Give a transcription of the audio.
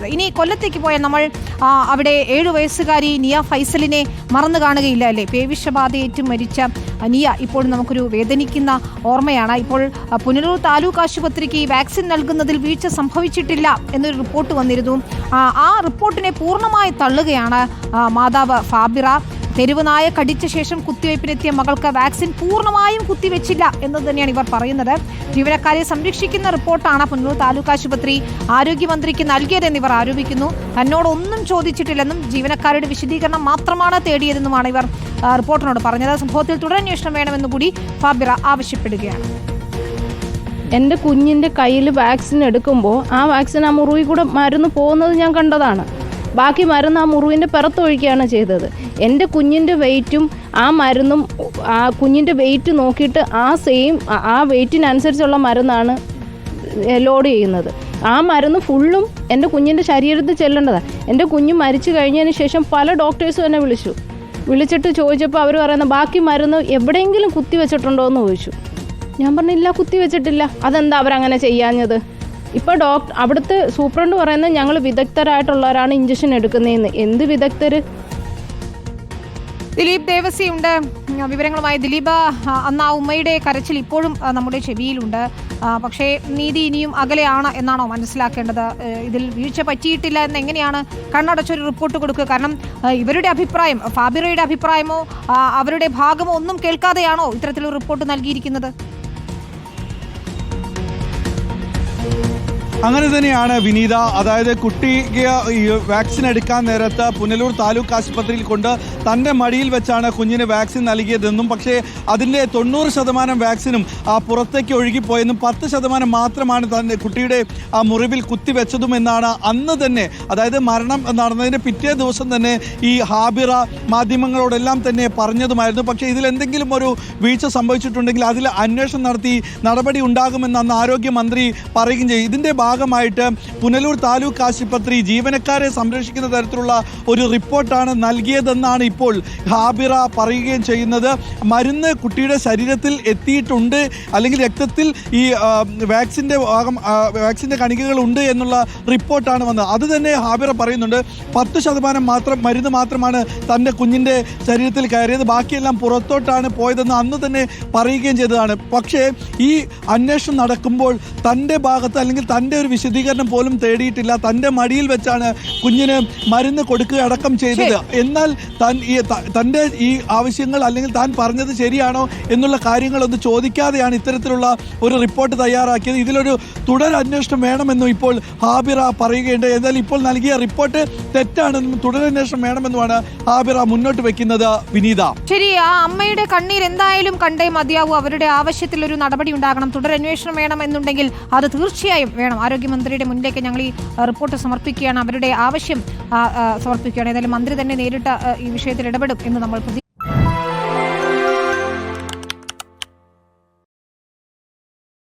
പറയുന്നത്. ഇനി കൊല്ലത്തേക്ക് പോയാൽ നമ്മൾ അവിടെ ഏഴു വയസ്സുകാരി നിയ ഫൈസലിനെ മറന്നു കാണുകയില്ല അല്ലേ? പേവിഷബാധയേറ്റ് മരിച്ച നിയ ഇപ്പോൾ നമുക്കൊരു വേദനിക്കുന്ന ഓർമ്മയാണ്. ഇപ്പോൾ പുനലൂർ താലൂക്ക് ആശുപത്രിക്ക് വാക്സിൻ നൽകുന്നതിൽ വീഴ്ച സംഭവിച്ചിട്ടില്ല എന്നൊരു റിപ്പോർട്ട് വന്നിരുന്നു. ആ, റിപ്പോർട്ടിനെ പൂർണമായി തള്ളുകയാണ് മാതാവ് ഫാബിറ. തെരുവ് നായ കടിച്ച ശേഷം കുത്തിവയ്പ്പിനെത്തിയ മകൾക്ക് വാക്സിൻ പൂർണമായും കുത്തിവെച്ചില്ല എന്ന് തന്നെയാണ് ഇവർ പറയുന്നത്. ജീവനക്കാരെ സംരക്ഷിക്കുന്ന റിപ്പോർട്ടാണ് പുനലൂർ താലൂക്ക് ആശുപത്രി ആരോഗ്യമന്ത്രിക്ക് നൽകിയതെന്ന് ഇവർ ആരോപിക്കുന്നു. തന്നോടൊന്നും ചോദിച്ചിട്ടില്ലെന്നും ജീവനക്കാരുടെ വിശദീകരണം മാത്രമാണ് തേടിയതെന്നുമാണ് ഇവർ റിപ്പോർട്ടിനോട് പറഞ്ഞത്. സംഭവത്തിൽ തുടരന്വേഷണം വേണമെന്ന് കൂടി ഫാബിറ ആവശ്യപ്പെടുകയാണ്. എന്റെ കുഞ്ഞിന്റെ കയ്യിൽ വാക്സിൻ എടുക്കുമ്പോൾ ആ വാക്സിൻ ആ മുറിവിൽ കൂടെ മരുന്ന് പോകുന്നത് ഞാൻ കണ്ടതാണ്. ബാക്കി മരുന്ന് ആ മുറിവിന്റെ പുറത്തൊഴിക്കുകയാണ് ചെയ്തത്. എന്റെ കുഞ്ഞിന്റെ വെയിറ്റും ആ മരുന്നും ആ കുഞ്ഞിന്റെ വെയിറ്റ് നോക്കിയിട്ട് ആ സെയിം ആ വെയിറ്റിനനുസരിച്ചുള്ള മരുന്നാണ് ലോഡ് ചെയ്യുന്നത്. ആ മരുന്ന് ഫുള്ളും എന്റെ കുഞ്ഞിന്റെ ശരീരത്തിൽ ചെല്ലേണ്ടതാണ് എന്റെ കുഞ്ഞ് മരിച്ചു കഴിഞ്ഞതിന് ശേഷം പല ഡോക്ടേഴ്സും എന്നെ വിളിച്ചു. വിളിച്ചിട്ട് ചോദിച്ചപ്പോൾ അവർ പറയുന്ന ബാക്കി മരുന്ന് എവിടെയെങ്കിലും കുത്തി വെച്ചിട്ടുണ്ടോ എന്ന് ചോദിച്ചു. ഞാൻ പറഞ്ഞില്ല കുത്തി വെച്ചിട്ടില്ല. അതെന്താ അവരങ്ങനെ ചെയ്യാഞ്ഞത്? ഇപ്പോൾ ഡോക്ടർ അവിടുത്തെ സൂപ്രണ്ട് പറയുന്നത് ഞങ്ങൾ വിദഗ്ധരായിട്ടുള്ളവരാണ് ഇഞ്ചക്ഷൻ എടുക്കുന്നതെന്ന് എന്ത് വിദഗ്ധർ ദിലീപ് ദേവസിയുണ്ട്. വിവരങ്ങളുമായി ദിലീപ് അന്ന് ആ ഉമ്മയുടെ കരച്ചിൽ ഇപ്പോഴും നമ്മുടെ ചെവിയിലുണ്ട്. പക്ഷേ നീതി ഇനിയും അകലെയാണ് എന്നാണോ മനസ്സിലാക്കേണ്ടത്? ഇതിൽ വീഴ്ച പറ്റിയിട്ടില്ല എന്ന് എങ്ങനെയാണ് കണ്ണടച്ചൊരു റിപ്പോർട്ട് കൊടുക്കുക? കാരണം ഇവരുടെ അഭിപ്രായം ഫാബിറയുടെ അഭിപ്രായമോ അവരുടെ ഭാഗമോ ഒന്നും കേൾക്കാതെയാണോ ഇത്തരത്തിലൊരു റിപ്പോർട്ട് നൽകിയിരിക്കുന്നത്? Thank you. അങ്ങനെ തന്നെയാണ് വിനീത. അതായത് കുട്ടിക്ക് വാക്സിൻ എടുക്കാൻ നേരത്ത് പുനലൂർ താലൂക്ക് ആശുപത്രിയിൽ കൊണ്ട് തന്റെ മടിയിൽ വെച്ചാണ് കുഞ്ഞിന് വാക്സിൻ നൽകിയതെന്നും പക്ഷേ അതിന്റെ തൊണ്ണൂറ് ശതമാനം വാക്സിനും ആ പുറത്തേക്ക് ഒഴുകിപ്പോയെന്നും പത്ത് ശതമാനം മാത്രമാണ് തന്റെ കുട്ടിയുടെ ആ മുറിവിൽ കുത്തിവെച്ചതും എന്നാണ് അന്ന് തന്നെ അതായത് മരണം നടന്നതിന്റെ പിറ്റേ ദിവസം തന്നെ ഈ ഹാബിറ മാധ്യമങ്ങളോടെല്ലാം തന്നെ പറഞ്ഞതുമായിരുന്നു. പക്ഷേ ഇതിൽ എന്തെങ്കിലും ഒരു വീഴ്ച സംഭവിച്ചിട്ടുണ്ടെങ്കിൽ അതിൽ അന്വേഷണം നടത്തി നടപടി ഉണ്ടാകുമെന്ന് അന്ന് ആരോഗ്യമന്ത്രി പറയുകയും ചെയ്യും ഇതിന്റെ ഭാഗമായിട്ട് പുനലൂർ താലൂക്ക് ആശുപത്രി ജീവനക്കാരെ സംരക്ഷിക്കുന്ന തരത്തിലുള്ള ഒരു റിപ്പോർട്ടാണ് നൽകിയതെന്നാണ് ഇപ്പോൾ ഹാബിറ പറയുകയും ചെയ്യുന്നത്. മരുന്ന് കുട്ടിയുടെ ശരീരത്തിൽ എത്തിയിട്ടുണ്ട്. അല്ലെങ്കിൽ രക്തത്തിൽ ഈ വാക്സിന്റെ ഭാഗം വാക്സിന്റെ കണികകൾ ഉണ്ട് എന്നുള്ള റിപ്പോർട്ടാണ് വന്നത്. അത് തന്നെ ഹാബിറ പറയുന്നുണ്ട്. പത്ത് ശതമാനം മാത്രം മരുന്ന് മാത്രമാണ് തന്റെ കുഞ്ഞിന്റെ ശരീരത്തിൽ കയറിയത്. ബാക്കിയെല്ലാം പുറത്തോട്ടാണ് പോയതെന്ന് അന്ന് തന്നെ പറയുകയും ചെയ്തതാണ്. പക്ഷേ ഈ അന്വേഷണം നടക്കുമ്പോൾ തന്റെ ഭാഗത്ത് അല്ലെങ്കിൽ തന്റെ ഒരു വിശദീകരണം പോലും തേടിയിട്ടില്ല. തന്റെ മടിയിൽ വെച്ചാണ് കുഞ്ഞിന് മരുന്ന് കൊടുക്കുക അടക്കം ചെയ്തത്. എന്നാൽ താൻ ഈ തന്റെ ഈ ആവശ്യങ്ങൾ അല്ലെങ്കിൽ താൻ പറഞ്ഞത് ശരിയാണോ എന്നുള്ള കാര്യങ്ങളൊന്നും ചോദിക്കാതെയാണ് ഇത്തരത്തിലുള്ള ഒരു റിപ്പോർട്ട് തയ്യാറാക്കിയത്. ഇതിലൊരു തുടർ അന്വേഷണം വേണമെന്നും ഇപ്പോൾ ഹാബിറ പറയുകയുണ്ട്. എന്നാൽ ഇപ്പോൾ നൽകിയ റിപ്പോർട്ട് തെറ്റാണെന്നും തുടരന്വേഷണം വേണമെന്നുമാണ് ഹാബിറ മുന്നോട്ട് വെക്കുന്നത് വിനീത. ശരി ആ അമ്മയുടെ കണ്ണീർ എന്തായാലും കണ്ടേ മതിയാവൂ. അവരുടെ ആവശ്യത്തിൽ ഒരു നടപടി ഉണ്ടാകണം. തുടരന്വേഷണം വേണം എന്നുണ്ടെങ്കിൽ അത് തീർച്ചയായും വേണം. ആരോഗ്യമന്ത്രിയുടെ മുന്നിലേക്ക് ഞങ്ങൾ ഈ റിപ്പോർട്ട് സമർപ്പിക്കുകയാണ്. അവരുടെ ആവശ്യം സമർപ്പിക്കുകയാണ്. ഏതായാലും മന്ത്രി തന്നെ നേരിട്ട് ഈ വിഷയത്തിൽ ഇടപെടും എന്ന് നമ്മൾ